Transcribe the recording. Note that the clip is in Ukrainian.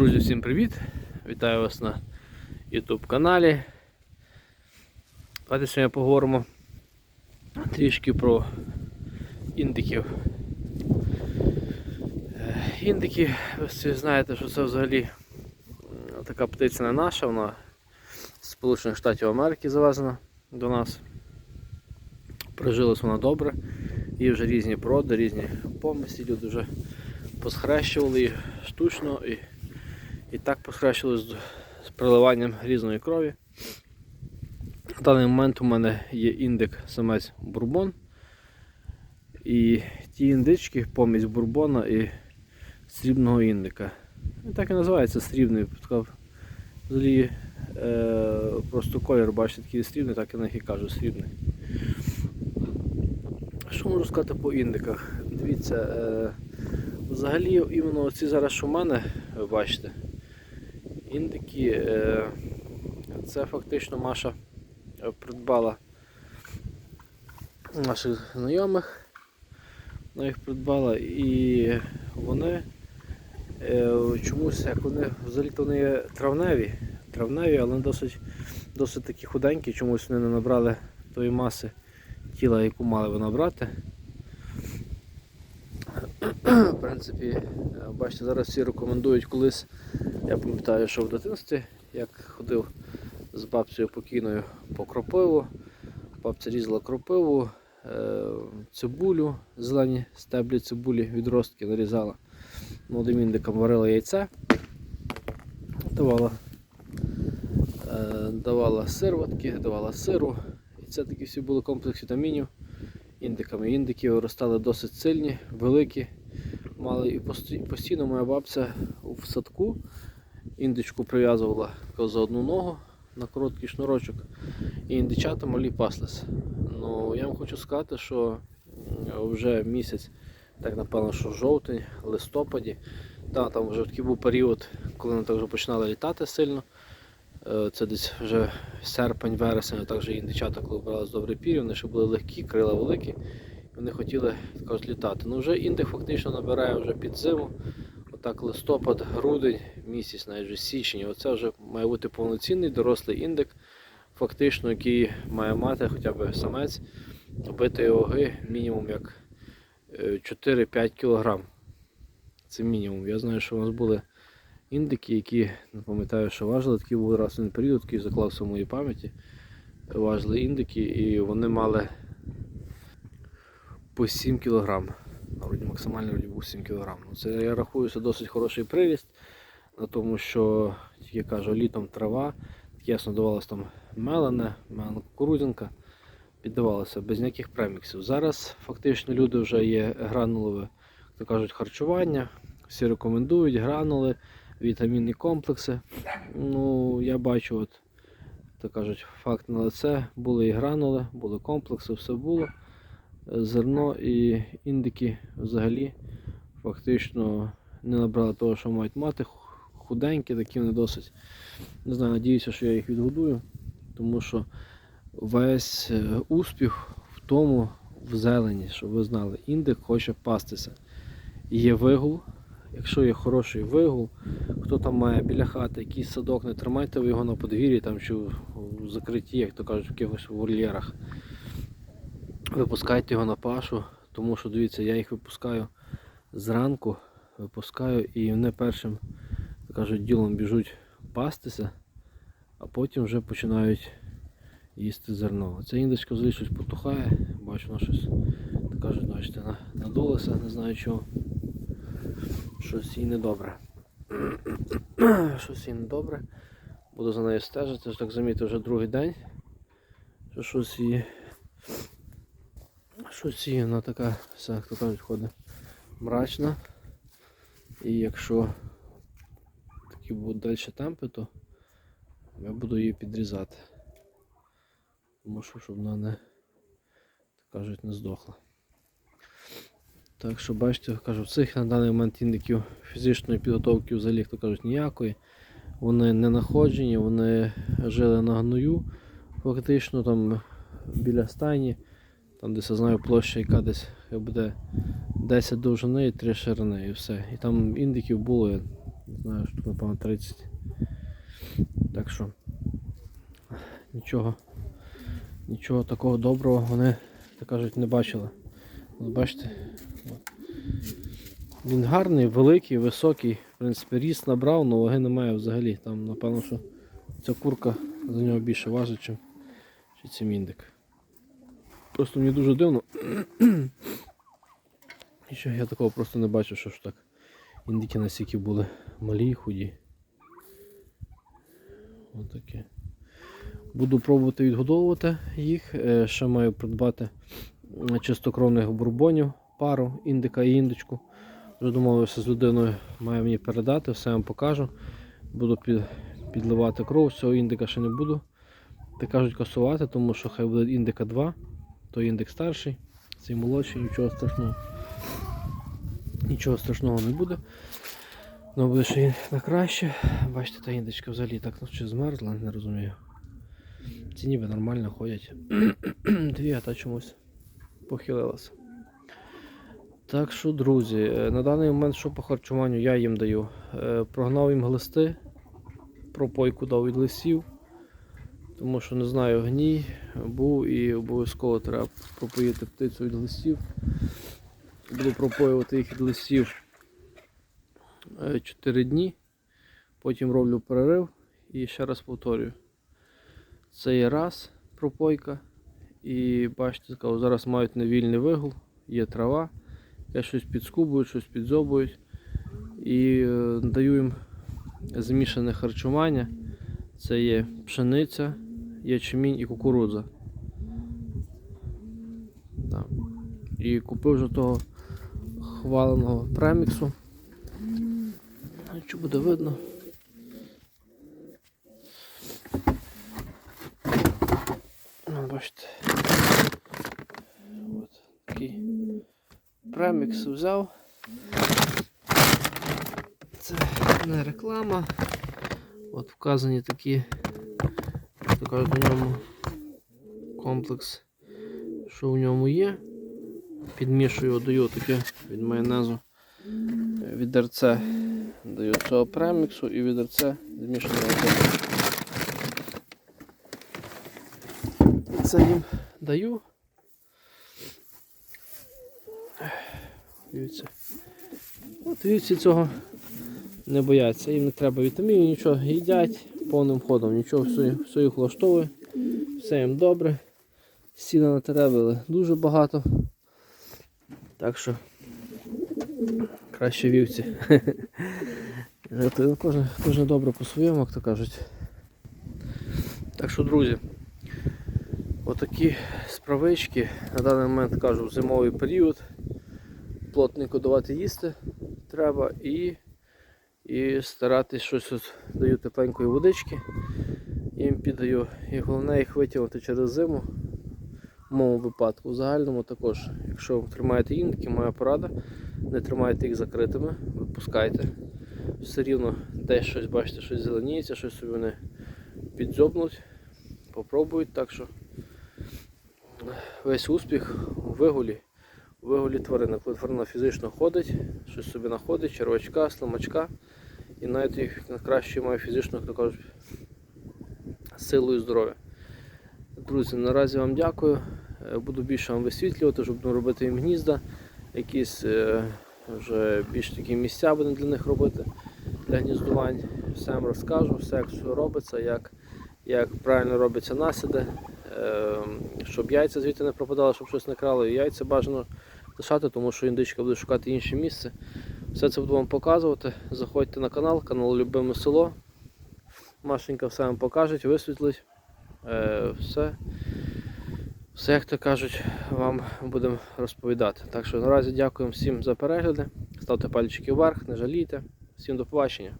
Друзі, всім привіт! Вітаю вас на YouTube каналі. Давайте сьогодні поговоримо трішки про індиків. Е, Індики, ви всі знаєте, що це взагалі така птиця не наша, вона з Сполучених Штатів Америки завезена до нас. Прижилась вона добре. Є вже різні породи, різні помисі, люди вже посхрещували їх штучно і, і так посхрещували з, приливанням різної крові. В даний момент у мене є індик самець бурбон. І ті індички помість бурбона і срібного індика. І так і називається срібний. Взагалі е, просто колір, бачите, такий срібний, так я на них і кажу срібний. Що можу сказати по індиках? Дивіться, е, взагалі іменно оці зараз, що в мене, ви бачите, індики, е, це фактично Маша е, придбала наших знайомих. Вона їх придбала і вони е, чомусь, як вони взагалі то вони травневі, травневі, але досить, досить такі худенькі, чомусь вони не набрали тої маси тіла, яку мали ви набрати. В принципі, е, бачите, зараз всі рекомендують колись. Я пам'ятаю, що в дитинстві, як ходив з бабцею покійною по кропиву. Бабця різала кропиву, е, цибулю, зелені стеблі цибулі, відростки нарізала. Молодим індикам варила яйце, давала, е, давала сирватки, давала сиру. І це такі всі були комплекс вітамінів індиками. Індики виростали досить сильні, великі. Мали і постійно моя бабця в садку індичку прив'язувала за одну ногу на короткий шнурочок. І індичата малі паслись. Ну, я вам хочу сказати, що вже місяць, так напевно, що жовтень, листопаді. Та, там вже такий був період, коли вони так вже починали літати сильно. Е, Це десь вже серпень, вересень, так вже індичата, коли брали з добрий пір'я, вони ще були легкі, крила великі, вони хотіли кажуть, літати. Ну вже індик фактично набирає вже під зиму. Отак листопад, грудень, місяць, навіть вже січень. Оце вже має бути повноцінний дорослий індик, фактично, який має мати хоча б самець битої ваги мінімум як е, 4-5 кг. Це мінімум. Я знаю, що у нас були індики, які, не пам'ятаю, що важили, такий був раз один період, який заклався в моїй пам'яті. Важили індики і вони мали по 7 кг. Вроді максимальний вроді був 7 кг. Ну, Це я рахую, це досить хороший приріст, на тому що, як я кажу, літом трава, ясно давалося там мелене, мелена кукурудзянка, піддавалося без ніяких преміксів. Зараз фактично люди вже є гранулове, то кажуть, харчування. Всі рекомендують гранули, вітамінні комплекси. Ну, я бачу, от, то кажуть, факт на лице, були і гранули, були комплекси, все було. Зерно і індики взагалі фактично не набрали того, що мають мати. Худенькі, такі вони досить. Не знаю, надіюся, що я їх відгодую, тому що весь е, успіх в тому, в зелені, щоб ви знали, індик хоче пастися. Є вигул. Якщо є хороший вигул, хто там має біля хати якийсь садок, не тримайте ви його на подвір'ї там, чи в закритті, як то кажуть, в якихось вольєрах. Випускайте його на пашу, тому що дивіться, я їх випускаю зранку, випускаю і вони першим кажуть, ділом біжуть пастися, а потім вже починають їсти зерно. Ця індичка взагалі щось потухає, бачу, вона щось кажуть, бачите, на- надулася, не знаю чого. Щось їй недобре. щось їй недобре. Буду за нею стежити, так замітив вже другий день. Що щось її. Щось вона така, вся, як то кажуть, ходить мрачна. І якщо такі будуть далі темпи, то я буду її підрізати. Тому що щоб вона не, так кажуть, не здохла. Так що бачите, кажу, цих на даний момент індиків фізичної підготовки взагалі, як то кажуть, ніякої. Вони не находжені, вони жили на гною, фактично там біля стайні, там десь я знаю площа, яка десь буде 10 довжини і 3 ширини і все. І там індиків було, я Не знаю, штук, напевно, 30. Так що нічого, нічого такого доброго вони, так кажуть, не бачили. От бачите, він гарний, великий, високий, в принципі, ріст набрав, але ваги немає взагалі. Там, напевно, що ця курка за нього більше важить, чи цей індик. Просто мені дуже дивно. І що я такого просто не бачив, що ж так. Індики настільки були малі і худі. Отаке. Буду пробувати відгодовувати їх. Е, Ще маю придбати чистокровних бурбонів, пару, індика і індичку. Вже домовився з людиною, має мені передати, все вам покажу. Буду під, підливати кров, цього індика ще не буду. Та кажуть касувати, тому що хай буде індика 2, то індик старший, цей молодший, нічого страшного. Нічого страшного не буде. Ну буде ще на краще. Bачите, та індичка взагалі так ну, змерзла, не розумію. Ці ніби нормально ходять. Дві, а та чомусь похилилася. Так що, друзі, е, на даний момент, що по харчуванню я їм даю. Е, Прогнав їм глисти, пропойку дав від лисів, тому що не знаю, гній був і обов'язково треба пропоїти птицю від листів. Буду пропоювати їх від листів 4 дні. Потім роблю перерив і ще раз повторюю. Це є раз пропойка. І бачите, зараз мають невільний вигул, є трава. Я щось підскубують, щось підзобують. І е, даю їм змішане харчування. Це є пшениця, ячмінь і кукурудза. Да. І купив вже того хваленого преміксу. Що буде видно? Ну, бачите. От такий премікс взяв. Це не реклама. От вказані такі, так кажуть, у ньому комплекс, що в ньому є. Підмішую, даю таке від майонезу відерце даю цього преміксу і відерце змішаного води. Це їм даю. Дивіться. От вівці цього не бояться. Їм не треба вітамінів, нічого їдять повним ходом, нічого все, все їх влаштовує, все їм добре. Сіна натеребили дуже багато. Так що краще вівці. Це Кожен, кожен добре по-своєму, як то кажуть. Так що, друзі, отакі справички. На даний момент кажу, в зимовий період. Плотненько давати їсти треба і, і старатись щось от даю тепленької водички. Їм піддаю. І головне їх витягнути через зиму. В моєму випадку. В загальному також, якщо ви тримаєте індики, моя порада, не тримайте їх закритими, випускайте. Все рівно десь щось, бачите, щось зеленіється, щось собі вони підзьобнуть, попробують. Так що весь успіх у вигулі, у вигулі тварини. Коли тварина фізично ходить, щось собі знаходить, червачка, слимачка, і навіть їх краще має фізично, кажуть, силу і здоров'я. Друзі, наразі вам дякую. Е, Буду більше вам висвітлювати, щоб робити їм гнізда, якісь е, вже більш такі місця будемо для них робити для гніздувань. Все вам розкажу, все як все робиться, як, як правильно робиться насіди, е, щоб яйця звідти не пропадали, щоб щось не крало. І яйця бажано лишати, тому що індичка буде шукати інше місце. Все це буду вам показувати. Заходьте на канал, канал Любиме село. Машенька все вам покаже, висвітлить. Е, все. Все, як то кажуть, вам будемо розповідати. Так що наразі дякуємо всім за перегляди. Ставте пальчики вверх, не жалійте. Всім до побачення.